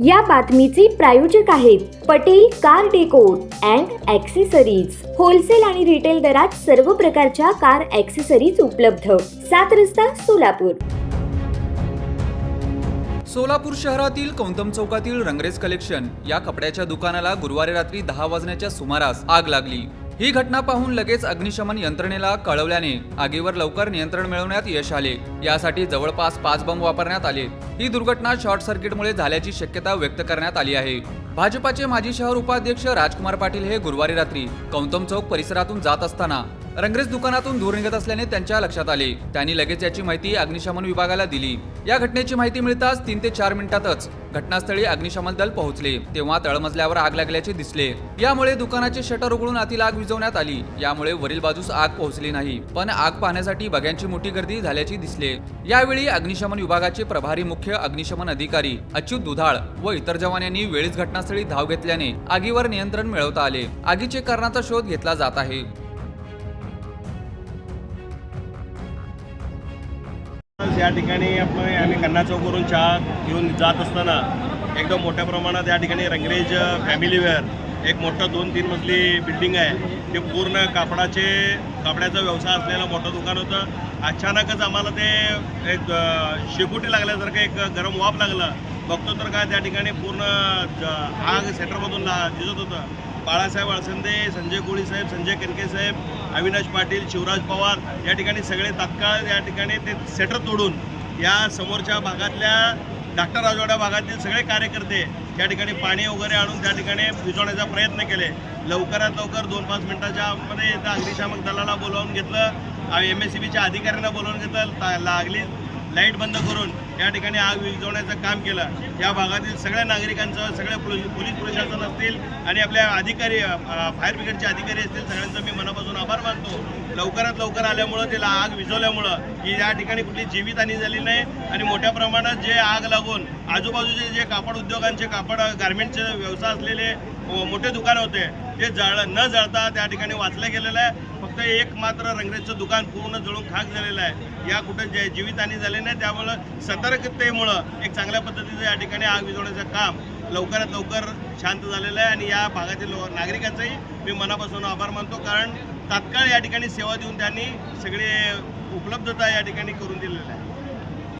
या बातमीचे प्रायोजक आहेत Patel car decor and accessories. Wholesale आणि रिटेल दरात सर्व प्रकारच्या कार ॲक्सेसरीज उपलब्ध. सात रस्ता सोलापूर. सोलापूर शहरातील कौतम चौकातील रंगरेज कलेक्शन या कपड्याच्या दुकानाला गुरुवारी रात्री दहा वाजण्याच्या सुमारास आग लागली. ही घटना पाहून लगेच अग्निशमन यंत्रणेला कळवल्याने आगीवर लवकर नियंत्रण मिळवण्यात यश आले. यासाठी जवळपास पाच बंब वापरण्यात आले. ही दुर्घटना शॉर्ट सर्किटमुळे झाल्याची शक्यता व्यक्त करण्यात आली आहे. भाजपाचे माजी शहर उपाध्यक्ष राजकुमार पाटील हे गुरुवारी रात्री कौतम चौक परिसरातून जात असताना रंगरेज दुकानातून धूर निघत असल्याने त्यांच्या लक्षात आले. त्यांनी लगेच याची माहिती अग्निशमन विभागाला दिली. या घटनेची माहिती मिळताच तीन ते चार मिनिटातच घटनास्थळी अग्निशमन दल पोहोचले. तेव्हा तळमजल्यावर आग लागल्याचे दिसले. यामुळे दुकानाचे शटर उघडून आतील आग विझवण्यात आली. यामुळे वरील बाजूस आग पोहोचली नाही. पण आग पाहण्यासाठी बघ्यांची मोठी गर्दी झाल्याची दिसले. यावेळी अग्निशमन विभागाचे प्रभारी मुख्य अग्निशमन अधिकारी अच्युत दुधाळ व इतर जवानांनी वेळीच घटनास्थळी धाव घेतल्याने आगीवर नियंत्रण मिळवता आले. आगीचे कारणाचा शोध घेतला जात आहे. आज या ठिकाणी आपण आम्ही कन्ना चौकवरून चहा घेऊन जात असताना एकदम मोठ्या प्रमाणात या ठिकाणी रंगरेज फॅमिली वेअर एक मोठं दोन तीन मजली बिल्डिंग आहे. ते पूर्ण कापडाचे कापडाचा व्यवसाय असलेलं मोठं दुकान होतं. अचानकच आम्हाला ते एक शेपुटी लागल्यासारखं एक गरम वाफ लागलं. बघतो तर काय त्या ठिकाणी पूर्ण आग सेंटरमधून ला- दिसत होतं. बाळासाहेब अळसंदे संजय कोळी साहेब संजय कनके साहेब अविनाश पाटील शिवराज पवार या ठिकाणी सगळे तात्काळ या ठिकाणी ते सेटर तोडून या समोरच्या भागातल्या डॉक्टर राजवाडा भागातील सगळे कार्यकर्ते त्या ठिकाणी पाणी वगैरे आणून त्या ठिकाणी भिजवण्याचा प्रयत्न केले. लवकरात लवकर दोन पाच मिनिटाच्या मध्ये त्या अग्निशामक दलाला बोलावून घेतलं. एम एस सी बीच्या अधिकाऱ्यांना बोलावून घेतलं. ता- लागली लाइट बंद करून या ठिकाणी आग विझवण्याचं काम केलं. या भागातील सगळ्या नागरिकांचं सगळ्या पोलीस प्रशासन असतील आणि आपल्या अधिकारी फायर ब्रिगेडचे अधिकारी असतील सगळ्यांचं मी मनापासून आभार मानतो. लवकरात लवकर आल्यामुळं त्याला आग विझवल्यामुळं की या ठिकाणी कुठली जीवितहानी झाली नाही आणि मोठ्या प्रमाणात जे आग लागून आजूबाजूचे जे कापड उद्योगांचे कापड गारमेंटचे व्यवसाय असलेले मोठे दुकान होते ते जळ न जळता त्या ठिकाणी वाचलं गेलेलं आहे. फक्त एक मात्र रंगरेजचं दुकान पूर्ण जळून खाक झालेलं आहे. या कुठं जे जीवितहानी झाली नाही त्यामुळं सतर्कतेमुळं एक चांगल्या पद्धतीचं या ठिकाणी आग विझवण्याचं काम लवकरात लवकर शांत झालेलं आहे. आणि या भागातील लो- नागरिकांचाही मी मनापासून आभार मानतो. कारण तात्काळ या ठिकाणी सेवा देऊन त्यांनी सगळे उपलब्धता या ठिकाणी करून दिलेल्या आहे.